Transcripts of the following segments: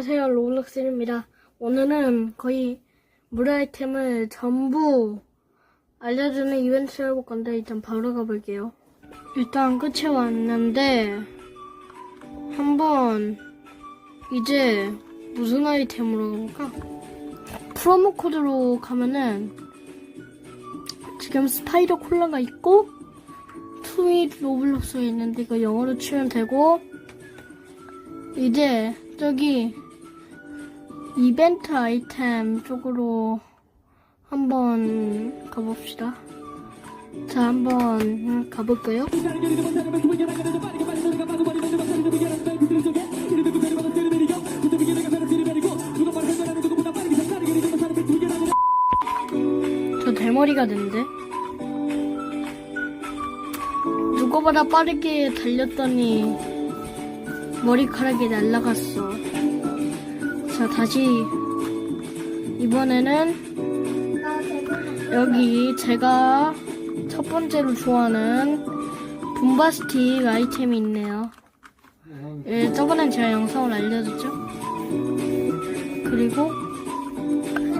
안녕하세요 로블록스입니다 오늘은 거의 무료 아이템을 전부 알려주는 이벤트를 해볼 건데 일단 바로 가볼게요 일단 끝에 왔는데 한번 이제 무슨 아이템으로 가볼까? 프로모 코드로 가면은 지금 스파이더 콜라가 있고 트윗 로블록스가 있는데 이거 영어로 치면 되고 이제 저기 이벤트 아이템 쪽으로 한번 가봅시다. 자, 한번 가볼까요? 저 대머리가 됐는데? 누구보다 빠르게 달렸더니 머리카락이 날라갔어. 자, 다시 이번에는 여기 제가 첫 번째로 좋아하는 붐바스틱 아이템이 있네요. 예, 저번엔 제가 영상을 알려줬죠. 그리고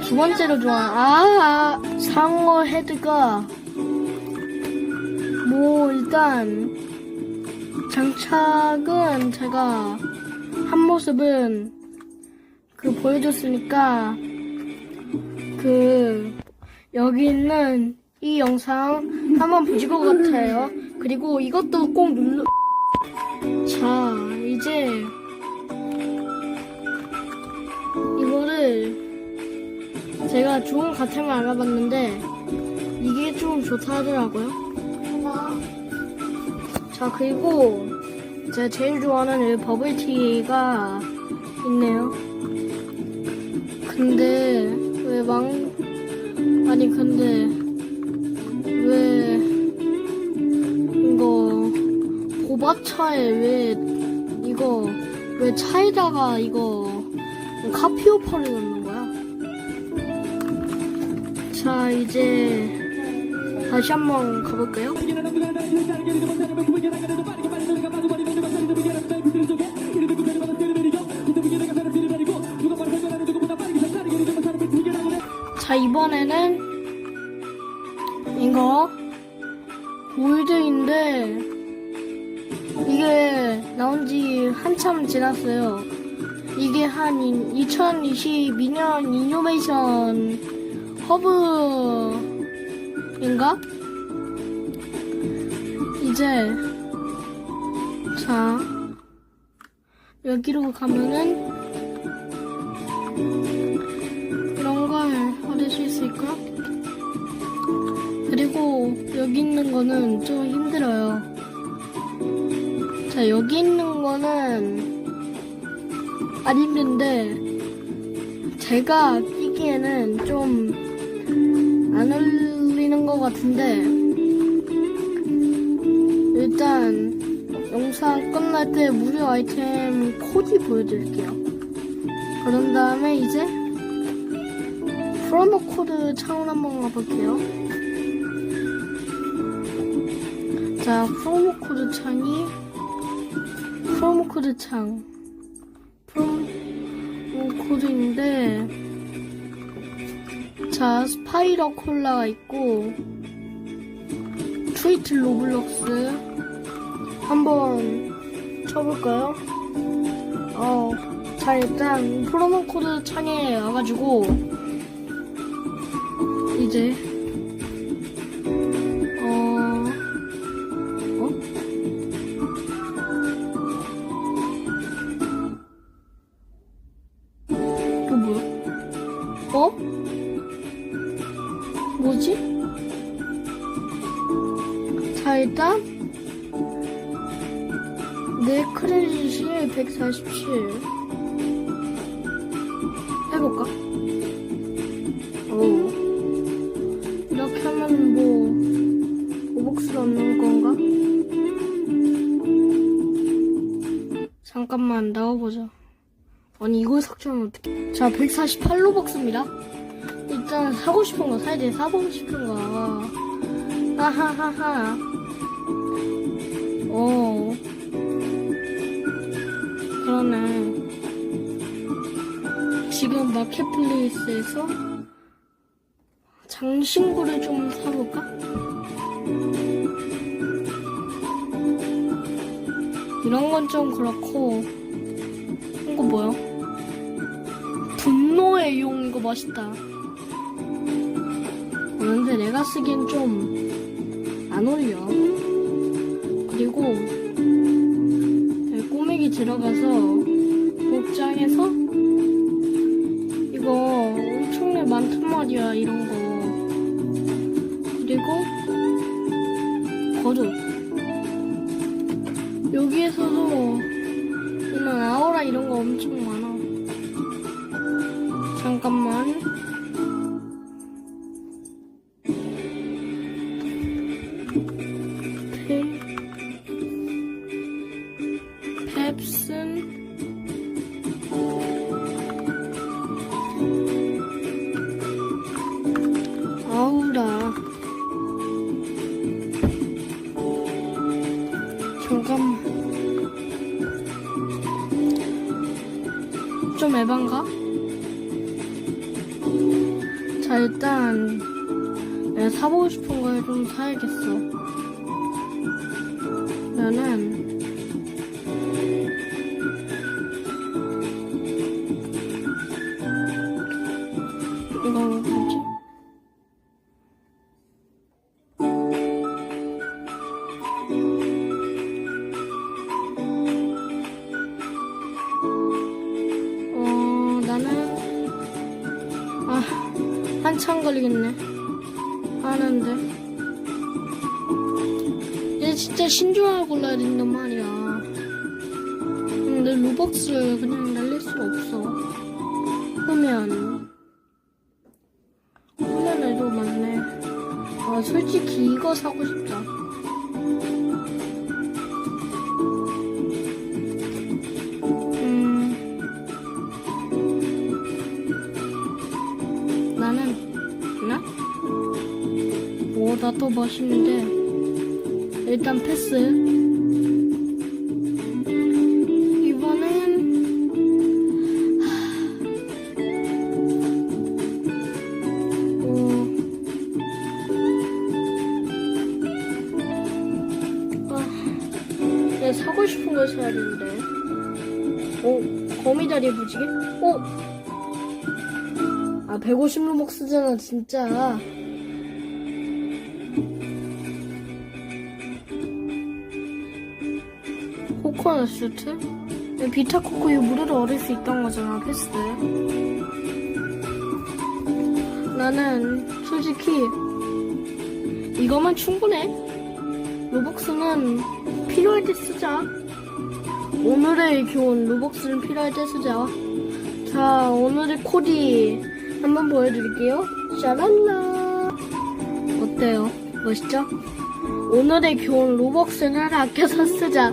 두 번째로 좋아하는 아, 아 상어 헤드가 뭐 일단 장착은 제가 한 모습은 그 보여줬으니까 그 여기 있는 이 영상 한번 보실 것 같아요. 그리고 이것도 꼭 눌러. 자 이제 이거를 제가 좋은 가템을 알아봤는데 이게 좀 좋다 하더라고요. 자 그리고 제가 제일 좋아하는 이 버블티가 있네요. 근데 왜 망 아니 근데 왜 이거 보바차에 왜 이거 왜 차에다가 이거 카피오퍼를 넣는 거야? 자 이제 다시 한번 가볼까요? 자 이번에는 이거 골드인데 이게 나온 지 한참 지났어요. 이게 한 2022년 이노베이션 허브인가? 이제 자 여기로 가면은 얻을 수 있을까? 그리고 여기 있는 거는 좀 힘들어요. 자, 여기 있는 거는 안 힘든데, 제가 끼기에는 좀 안 어울리는 것 같은데, 일단 영상 끝날 때 무료 아이템 코디 보여드릴게요. 그런 다음에 이제 프로모 코드 창을 한번 가볼게요. 자, 프로모 코드 창이 프로모 코드 창 프로모 코드인데 자, 스파이더 콜라가 있고 트위트 로블록스 한번 쳐볼까요? 어, 자, 일단 프로모 코드 창에 와가지고 이제 어, 어? 이거 뭐야? 어? 뭐지? 자 일단 내 크레딧이 147 잠깐만 나와보자. 아니 이걸 삭제하면 어떡해? 자 148로벅스입니다. 일단 사고 싶은 거 사야 돼. 사고 싶은 거. 하하하하. 어. 그러네. 지금 마켓플레이스에서 장신구를 좀 사볼까? 이런 건 좀 그렇고 이거 뭐야? 분노의 용 이거 멋있다. 그런데 내가 쓰기엔 좀 안 어울려. 그리고 꼬맥이 들어가서 복장해서 이거 엄청나게 많단 말이야 이런 거. 좀 에반가? 자, 일단, 내가 사보고 싶은 걸 좀 사야겠어. 나는, 한참 걸리겠네. 하는데. 이제 진짜 신중하게 골라야 된단 말이야. 근데 로벅스를 그냥 날릴 수가 없어. 끄면 애도 많네. 아, 솔직히 이거 사고 싶다. 나 또 멋있는데. 일단 패스. 이번엔, 하... 오. 아, 내가 사고 싶은 걸 사야 되는데. 오, 거미다리 무지개? 오! 아, 150루벅스잖아, 진짜. 코코넛 슈트? 비타 코코 이 무료로 얻을 수 있던 거잖아, 패스. 나는 솔직히 이거만 충분해. 로벅스는 필요할 때 쓰자. 오늘의 교훈, 로벅스는 필요할 때 쓰자. 자, 오늘의 코디 한번 보여드릴게요. 샤랄라. 어때요? 멋있죠? 오늘의 교훈, 로벅스는 아껴서 쓰자.